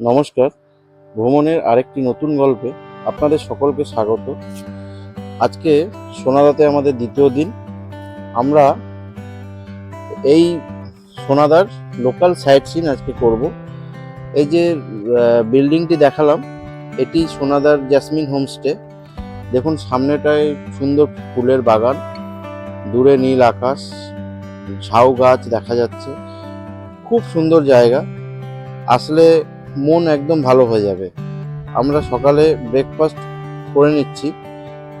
নমস্কার, ভ্রমণের আরেকটি নতুন গল্পে আপনাদের সকলকে স্বাগত। আজকে সোনাদাতে আমাদের দ্বিতীয় দিন। আমরা এই সোনাদার লোকাল সাইট সিন আজকে করব। এই যে বিল্ডিংটি দেখালাম, এটি সোনাদার জ্যাসমিন হোমস্টে দেখুন, সামনেটায় সুন্দর ফুলের বাগান, দূরে নীল আকাশ, ঝাউ গাছ দেখা যাচ্ছে। খুব সুন্দর জায়গা। আসলে মন একদম ভালো হয়ে যাবে। আমরা সকালে ব্রেকফাস্ট করে নিচ্ছি।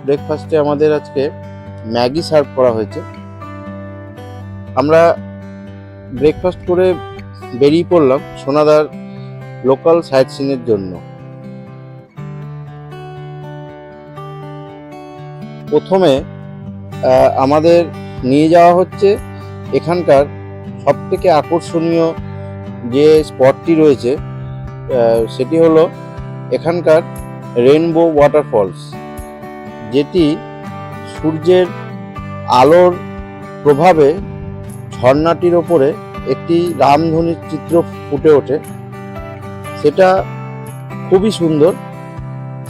ব্রেকফাস্টে আমাদের আজকে ম্যাগি সার্ভ করা হয়েছে। আমরা ব্রেকফাস্ট করে বেরিয়ে পড়লাম সোনাদার লোকাল সাইট সিনের জন্য। প্রথমে আমাদের নিয়ে যাওয়া হচ্ছে এখানকার সব থেকে আকর্ষণীয় যে স্পটটি রয়েছে সেটি হলো এখানকার রেনবো ওয়াটারফলস যেটি সূর্যের আলোর প্রভাবে ঝর্ণাটির ওপরে একটি রামধনুর চিত্র ফুটে ওঠে। সেটা খুবই সুন্দর।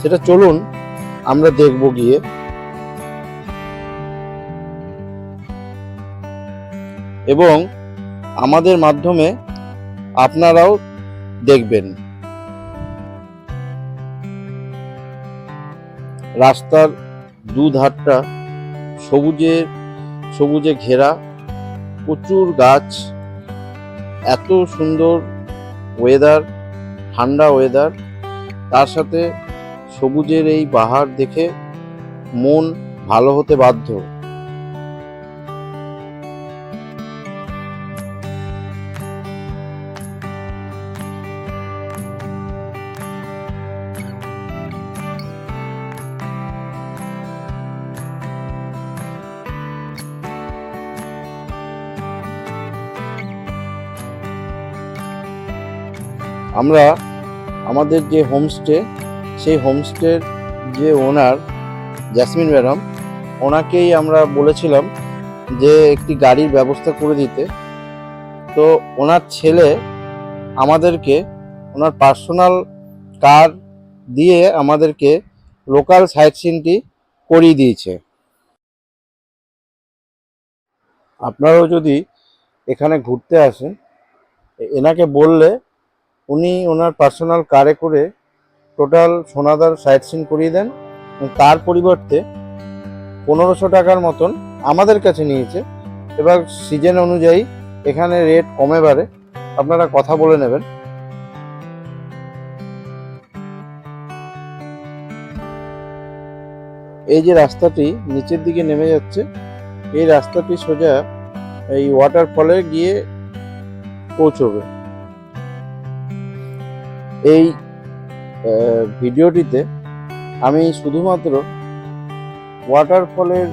সেটা চলুন আমরা দেখব গিয়ে। এবং আমাদের মাধ্যমে আপনারাও দেখবেন। রাস্তার দুধারটা সবুজে সবুজে ঘেরা। প্রচুর গাছ। এত সুন্দর ওয়েদার ঠান্ডা ওয়েদার তার সাথে সবুজের এই পাহাড় দেখে মন ভালো হতে বাধ্য। আমরা আমাদের যে হোমস্টে সেই হোমস্টের যে ওনার জ্যাসমিন ম্যাডাম ওনাকেই আমরা বলেছিলাম যে একটি গাড়ির ব্যবস্থা করে দিতে। তো ওনার ছেলে আমাদেরকে, ওনার পার্সোনাল কার দিয়ে আমাদেরকে লোকাল সাইট সিনটি করিয়ে দিয়েছে। আপনারাও যদি এখানে ঘুরতে আসেন এনাকে বললে উনি ওনার পার্সোনাল কারে করে টোটাল সোনাদার সাইট সিন করিয়ে দেন তার পরিবর্তে পনেরোশো টাকার মতন আমাদের কাছে নিয়েছে। এবার সিজন অনুযায়ী এখানে রেট কমে বাড়ে। আপনারা কথা বলে নেবেন। এই যে রাস্তাটি নিচের দিকে নেমে যাচ্ছে, এই রাস্তাটি সোজা এই ওয়াটারফলে গিয়ে পৌঁছবে। এই ভিডিওটিতে আমি শুধুমাত্র ওয়াটারফলের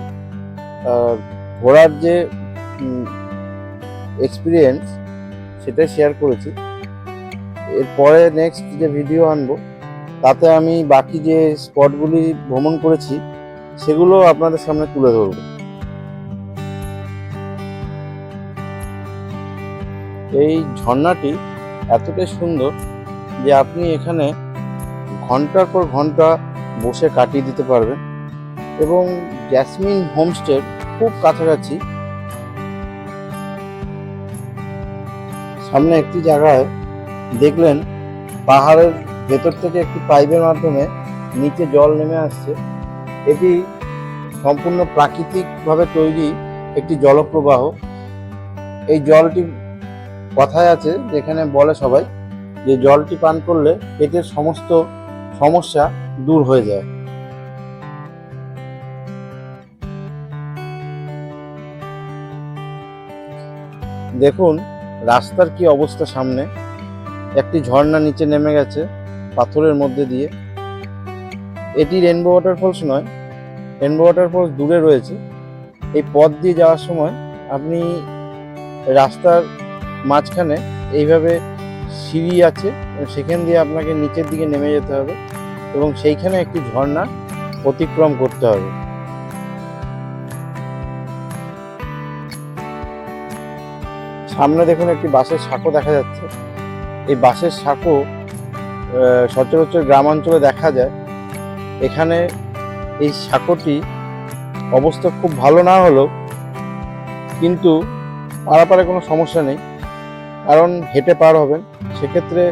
ঘোরার যে এক্সপিরিয়েন্স সেটা শেয়ার করেছি। এরপরে নেক্সট যে ভিডিও আনব, তাতে আমি বাকি যে স্পটগুলি ভ্রমণ করেছি, সেগুলো আপনাদের সামনে তুলে ধরবো। এই ঝর্ণাটি এতটাই সুন্দর যে আপনি এখানে ঘণ্টার পর ঘণ্টা বসে কাটিয়ে দিতে পারবেন। এবং জ্যাসমিন হোমস্টের খুব কাছাকাছি। সামনে একটি জায়গায় দেখলেন, পাহাড়ের ভেতর থেকে একটি পাইপের মাধ্যমে নিচে জল নেমে আসছে। এটি সম্পূর্ণ প্রাকৃতিকভাবে তৈরি একটি জলপ্রবাহ। এই জলটি কথায় আছে, যেখানে বলে সবাই যে জলটি পান করলে পেটের সমস্ত সমস্যা দূর হয়ে যায়। দেখুন, রাস্তার কি অবস্থা সামনে? একটি ঝর্ণা নিচে নেমে গেছে পাথরের মধ্যে দিয়ে। এটি রেনবো ওয়াটারফলস নয় রেনবো ওয়াটারফলস দূরে রয়েছে। এই পথ দিয়ে যাওয়ার সময় আপনি রাস্তার মাঝখানে এইভাবে সিঁড়ি আছে সেখান দিয়ে আপনাকে নিচের দিকে নেমে যেতে হবে, এবং সেইখানে একটি ঝর্ণা অতিক্রম করতে হবে। সামনে দেখুন একটি বাঁশের সাঁকো দেখা যাচ্ছে। এই বাঁশের সাঁকো সচরাচর গ্রামাঞ্চলে দেখা যায়। এখানে এই সাঁকোটি অবস্থা খুব ভালো না হলেও কিন্তু পারাপারে কোনো সমস্যা নেই, কারণ হেঁটে পার হবেন। সেক্ষেত্রে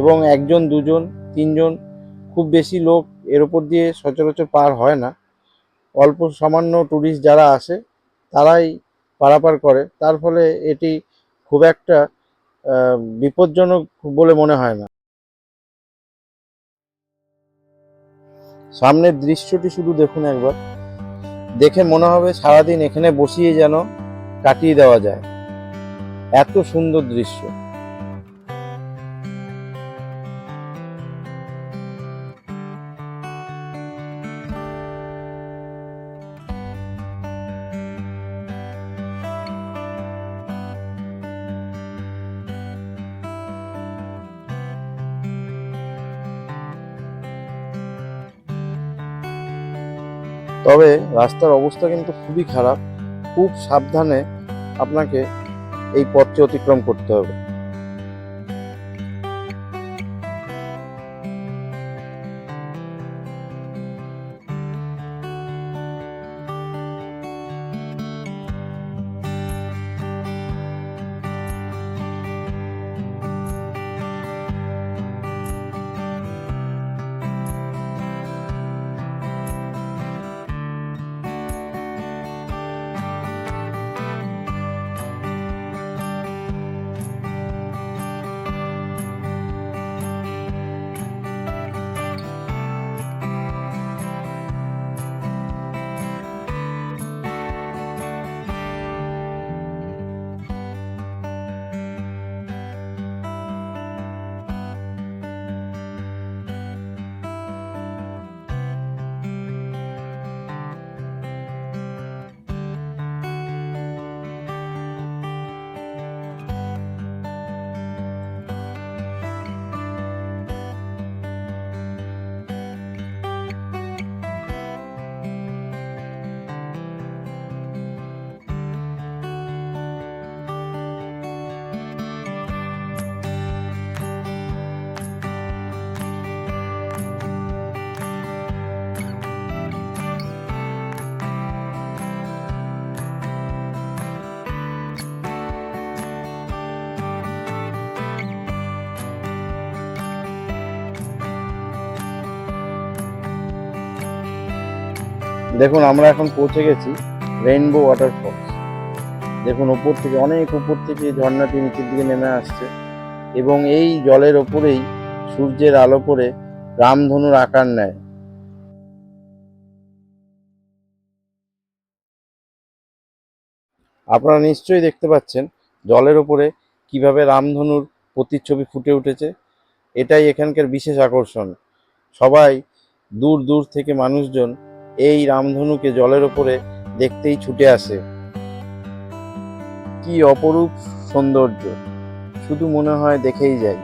এবং একজন, দুজন, তিনজন খুব বেশি লোক এর ওপর দিয়ে সচরাচর পার হয় না। অল্প সামান্য ট্যুরিস্ট যারা আসে, তারাই পারাপার করে। তার ফলে এটি খুব একটা বিপজ্জনক বলে মনে হয় না। সামনের দৃশ্যটি শুধু দেখুন একবার। দেখে মনে হবে সারাদিন এখানে বসিয়ে যেন কাটিয়ে দেওয়া যায়। এত সুন্দর দৃশ্য। তবে রাস্তার অবস্থা কিন্তু খুবই খারাপ। খুব সাবধানে আপনাকে এই পথটি অতিক্রম করতে হবে। দেখুন, আমরা এখন পৌঁছে গেছি রেইনবো ওয়াটারফলস দেখুন, ওপর থেকে, অনেক উপর থেকে ঝর্ণাটি নিচের দিকে নেমে আসছে এবং এই জলের ওপরেই সূর্যের আলো পড়ে রামধনুর আকার নেয়। আপনারা নিশ্চয়ই দেখতে পাচ্ছেন জলের ওপরে কীভাবে রামধনুর প্রতিচ্ছবি ফুটে উঠেছে। এটাই এখানকার বিশেষ আকর্ষণ। সবাই দূর দূর থেকে মানুষজন এই রামধনুকে জলের ওপরে দেখতেই ছুটে আসে। কি অপরূপ সৌন্দর্য, শুধু মনে হয় দেখেই যাই।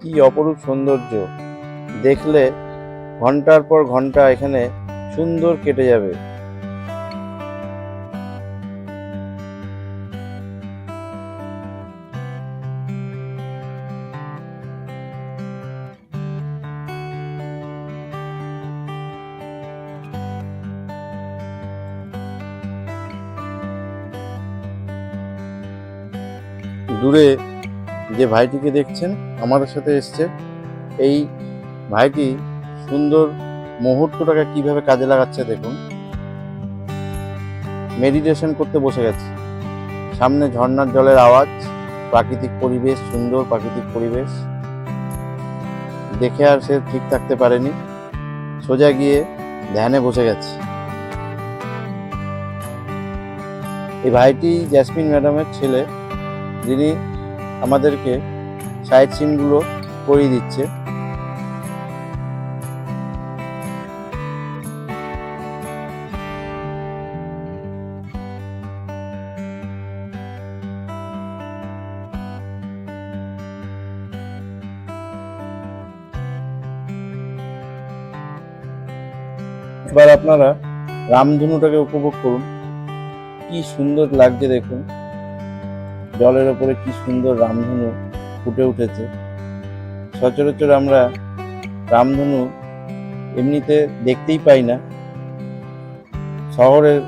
কি অপরূপ সৌন্দর্য, দেখলে ঘণ্টার পর ঘণ্টা এখানে সুন্দর কেটে যাবে। দূরে যে ভাইটিকে দেখছেন আমাদের সাথে এসছে। এই ভাইটি সুন্দর মুহূর্তটাকে কীভাবে কাজে লাগাচ্ছে দেখুন। মেডিটেশন করতে বসে গেছে। সামনে ঝর্ণার জলের আওয়াজ, প্রাকৃতিক পরিবেশ, সুন্দর প্রাকৃতিক পরিবেশ। দেখে আর সে ঠিক থাকতে পারেনি। সোজা গিয়ে ধ্যানে বসে গেছে। এই ভাইটি জ্যাসমিন ম্যাডামের ছেলে। যিনি আমাদেরকে সাইট সিনগুলো করিয়ে দিচ্ছে। এবার আপনারা রামধনুটাকে উপভোগ করুন। কি সুন্দর লাগছে দেখুন। জলের ওপরে কি সুন্দর রামধনু ফুটে উঠেছে। সচরাচর আমরা রামধনু এমনিতে দেখতেই পাই না। শহরের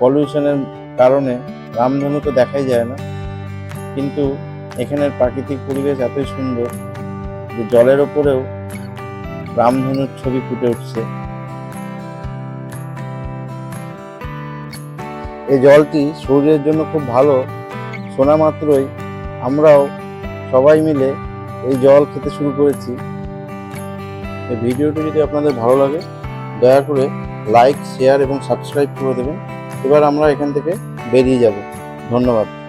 পলিউশনের কারণে রামধনু তো দেখাই যায় না। কিন্তু এখানের প্রাকৃতিক পরিবেশ এতই সুন্দর যে জলের ওপরেও রামধনুর ছবি ফুটে উঠছে। এই জলটি শরীরের জন্য খুব ভালো শোনা মাত্রই আমরাও সবাই মিলে এই জল খেতে শুরু করেছি। এই ভিডিওটি যদি আপনাদের ভালো লাগে, দয়া করে লাইক, শেয়ার এবং সাবস্ক্রাইব করে দেবেন। এবার আমরা এখান থেকে বেরিয়ে যাব। ধন্যবাদ।